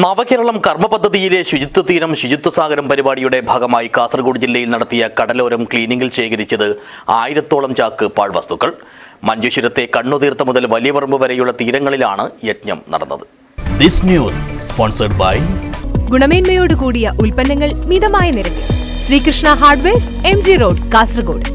നവകേരളം കർമ്മ പദ്ധതിയിലെ ശുചിത്വ തീരം ശുചിത്വ സാഗരം പരിപാടിയുടെ ഭാഗമായി കാസർഗോഡ് ജില്ലയിൽ നടത്തിയ കടലോരം ക്ലീനിങ്ങിൽ ശേഖരിച്ചത് ആയിരത്തോളം ചാക്ക് പാഴ്വസ്തുക്കൾ. മഞ്ചേശ്വരത്തെ കണ്ണുതീർത്ത മുതൽ വലിയപറമ്പ് വരെയുള്ള തീരങ്ങളിലാണ് യജ്ഞം നടന്നത്. ദിസ് ന്യൂസ് സ്പോൺസർഡ് ബൈ ഗുണമേന്മയോട് കൂടിയ ഉൽപ്പന്നങ്ങൾ മിതമായ നിരക്കിൽ. Sreekrishna hardwares M G road Kasaragod.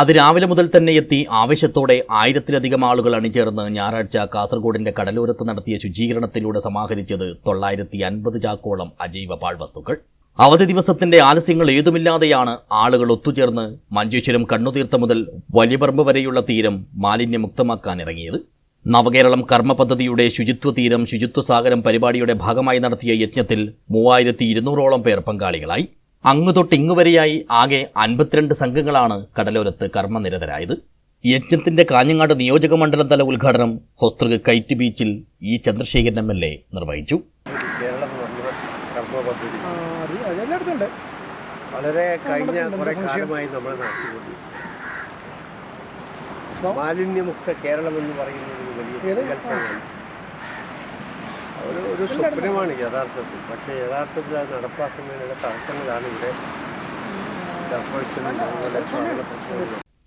അതിരാവിലെ മുതൽ തന്നെ എത്തി. ആവശ്യത്തോടെ ആയിരത്തിലധികം ആളുകൾ അണിചേർന്ന് ഞായറാഴ്ച കാസർഗോഡിന്റെ കടലോരത്ത് നടത്തിയ ശുചീകരണത്തിലൂടെ സമാഹരിച്ചത് തൊള്ളായിരത്തി അൻപത് ചാക്കോളം അജൈവ പാഴ്വസ്തുക്കൾ. അവധി ദിവസത്തിന്റെ ആലസ്യങ്ങൾ ഏതുമില്ലാതെയാണ് ആളുകൾ ഒത്തുചേർന്ന് മഞ്ചേശ്വരം കണ്ണുതീർത്ത മുതൽ വലിയപറമ്പ് വരെയുള്ള തീരം മാലിന്യമുക്തമാക്കാൻ ഇറങ്ങിയത് നവകേരളം കർമ്മ പദ്ധതിയുടെ ശുചിത്വ തീരം ശുചിത്വ സാഗരം പരിപാടിയുടെ ഭാഗമായി നടത്തിയ യജ്ഞത്തിൽ മൂവായിരത്തി ഇരുന്നൂറോളം പേർ പങ്കാളികളായി. അങ്ങു തൊട്ട് ഇങ്ങുവരെയായി ആകെ അൻപത്തിരണ്ട് സംഘങ്ങളാണ് കടലോരത്ത് കർമ്മനിരതരായത്. യജ്ഞത്തിന്റെ കാഞ്ഞങ്ങാട് നിയോജക മണ്ഡലം തല ഉദ്ഘാടനം ഹൊസ്തൃക് കൈറ്റ് ബീച്ചിൽ E Chandrasekharan M L A നിർവഹിച്ചു. നമ്മുടെ വളരെ കഴിഞ്ഞ കുറേ കാലമായി നമ്മൾ നടത്തിക്കൊണ്ടിരിക്കുന്നു മാലിന്യമുക്ത കേരളം എന്ന് പറയുന്നത് വലിയ? സങ്കല്പമാണ്. ഒരു ഒരു സ്വപ്നമാണ് യഥാർത്ഥത്തിൽ. പക്ഷേ യഥാർത്ഥത്തിൽ അത് നടപ്പാക്കുന്നതിനുള്ള തടസ്സങ്ങളാണ് ഇവിടെ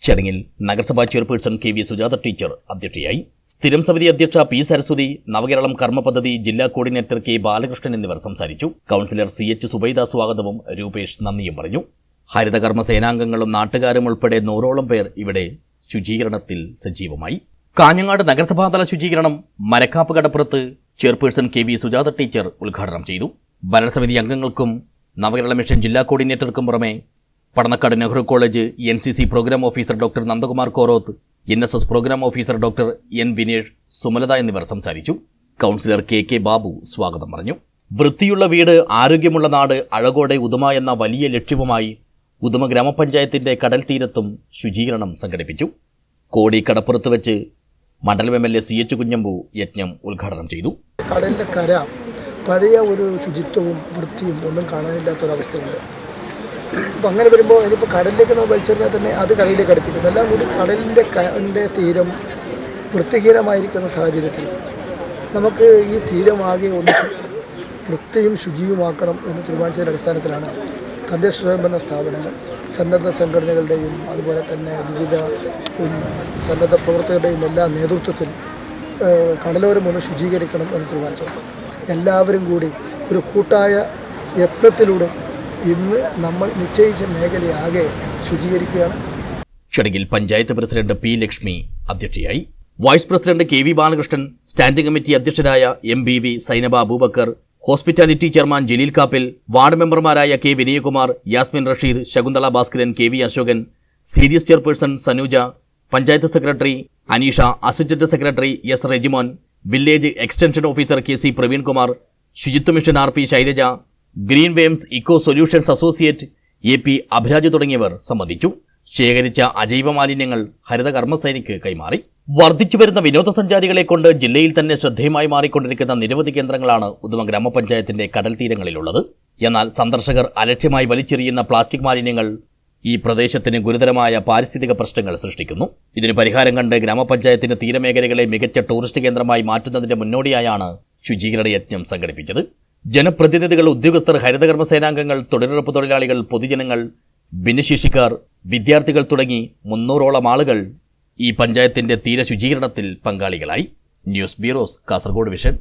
ചടങ്ങിൽ നഗരസഭാ chairperson K V Sujatha teacher അധ്യക്ഷയായി സ്ഥിരം സമിതി അധ്യക്ഷ പി സരസ്വതി നവകേരളം കർമ്മ പദ്ധതി ജില്ലാ കോർഡിനേറ്റർ കെ ബാലകൃഷ്ണൻ എന്നിവർ സംസാരിച്ചു. കൗൺസിലർ സി എച്ച് സുബൈദ സ്വാഗതവും രൂപേഷ് നന്ദിയും പറഞ്ഞു. ഹരിതകർമ്മ സേനാംഗങ്ങളും നാട്ടുകാരും ഉൾപ്പെടെ നൂറോളം പേർ ഇവിടെ ശുചീകരണത്തിൽ സജീവമായി. കാഞ്ഞങ്ങാട് നഗരസഭാതല ശുചീകരണം മരക്കാപ്പ് കടപ്പുറത്ത് chairperson K V Sujatha teacher ഉദ്ഘാടനം ചെയ്തു. ഭരണസമിതി അംഗങ്ങൾക്കും നവകേരള മിഷൻ ജില്ലാ കോർഡിനേറ്റർക്കും പുറമെ Padannakkad Nehru college N C C programme officer doctor Nandakumar Koroth N S S programme officer doctor N Vinesh Sumalatha എന്നിവർ സംസാരിച്ചു. കൗൺസിലർ കെ കെ ബാബു സ്വാഗതം പറഞ്ഞു. വൃത്തിയുള്ള വീട് ആരോഗ്യമുള്ള നാട് അഴകോടെ ഉദുമ എന്ന വലിയ ലക്ഷ്യവുമായി ഉദുമ ഗ്രാമപഞ്ചായത്തിന്റെ കടൽ തീരത്തും ശുചീകരണം സംഘടിപ്പിച്ചു. കോടി കടപ്പുറത്ത് വെച്ച് മണ്ഡലം M L A C H Kunhambu യജ്ഞം ഉദ്ഘാടനം ചെയ്തു. കടലിന്റെ കര പഴയ ഒരു ശുചിത്വവും വൃത്തിയും ഒന്നും കാണാനില്ലാത്തൊരവസ്ഥയുണ്ട്. അപ്പം അങ്ങനെ വരുമ്പോൾ ഇനിയിപ്പോൾ കടലിലേക്ക് നമ്മൾ വലിച്ചെറിഞ്ഞാൽ തന്നെ അത് കടലിലേക്ക് അടുപ്പിക്കും. എല്ലാം കൂടി കടലിന്റെ കന്റെ തീരം വൃത്തിഹീനമായിരിക്കുന്ന സാഹചര്യത്തിൽ നമുക്ക് ഈ തീരമാകെ ഒന്ന് വൃത്തിയും ശുചിയുമാക്കണം എന്ന് തീരുമാനിച്ചതിന്റെ അടിസ്ഥാനത്തിലാണ് തദ്ദേശ സ്വയംഭരണ സ്ഥാപനങ്ങൾ സന്നദ്ധ സംഘടനകളുടെയും അതുപോലെ തന്നെ വിവിധ സന്നദ്ധ പ്രവർത്തകരുടെയും എല്ലാ നേതൃത്വത്തിൽ കടലോരം ഒന്ന് ശുചീകരിക്കണം എന്ന് തീരുമാനിച്ചിട്ടുണ്ട്. എല്ലാവരും കൂടി ഒരു കൂട്ടായ യത്നത്തിലൂടെ ഇന്ന് നമ്മൾ നിശ്ചയിച്ച മേഖലയാകെ ശുചീകരിക്കുകയാണ്. ചടങ്ങിൽ പഞ്ചായത്ത് പ്രസിഡന്റ് പി ലക്ഷ്മി അധ്യക്ഷയായി. Vice president K V Balakrishnan standing committee അധ്യക്ഷരായ M B V Sainaba Aboobacker hospitality chairman Jaleel Kappil ward മെമ്പർമാരായ K Vinayakumar Yasmin Rasheed Shakunthala Bhaskaran K V Ashokan CDS chairperson Sanuja panchayat secretary Aneesha assistant secretary S Rejimon village extension officer K C Praveenkumar Suchitwa mission R P Shailaja green worms eco solutions associate A P Abhiraj തുടങ്ങിയവർ സംബന്ധിച്ചു. ശേഖരിച്ച അജൈവ മാലിന്യങ്ങൾ ഹരിതകർമ്മസേനയ്ക്ക് കൈമാറി. വർദ്ധിച്ചുവരുന്ന വിനോദസഞ്ചാരികളെ കൊണ്ട് ജില്ലയിൽ തന്നെ ശ്രദ്ധേയമായി മാറിക്കൊണ്ടിരിക്കുന്ന നിരവധി കേന്ദ്രങ്ങളാണ് ഉദുമ ഗ്രാമപഞ്ചായത്തിന്റെ കടൽ തീരങ്ങളിലുള്ളത് എന്നാൽ സന്ദർശകർ അലക്ഷ്യമായി വലിച്ചെറിയുന്ന പ്ലാസ്റ്റിക് മാലിന്യങ്ങൾ ഈ പ്രദേശത്തിന് ഗുരുതരമായ പാരിസ്ഥിതിക പ്രശ്നങ്ങൾ സൃഷ്ടിക്കുന്നു. ഇതിന് പരിഹാരം കണ്ട് ഗ്രാമപഞ്ചായത്തിന്റെ തീരമേഖലകളെ മികച്ച ടൂറിസ്റ്റ് കേന്ദ്രമായി മാറ്റുന്നതിന്റെ മുന്നോടിയായാണ് ശുചീകരണ യജ്ഞം സംഘടിപ്പിച്ചത്. ജനപ്രതിനിധികൾ ഉദ്യോഗസ്ഥർ ഹരിതകർമ്മ സേനാംഗങ്ങൾ തൊഴിലുറപ്പ് തൊഴിലാളികൾ പൊതുജനങ്ങൾ ഭിന്നശേഷിക്കാർ വിദ്യാർത്ഥികൾ തുടങ്ങി മുന്നൂറോളം ആളുകൾ ഈ പഞ്ചായത്തിന്റെ തീരശുചീകരണത്തിൽ പങ്കാളികളായി ന്യൂസ് ബ്യൂറോസ് കാസർഗോഡ് വിഷൻ.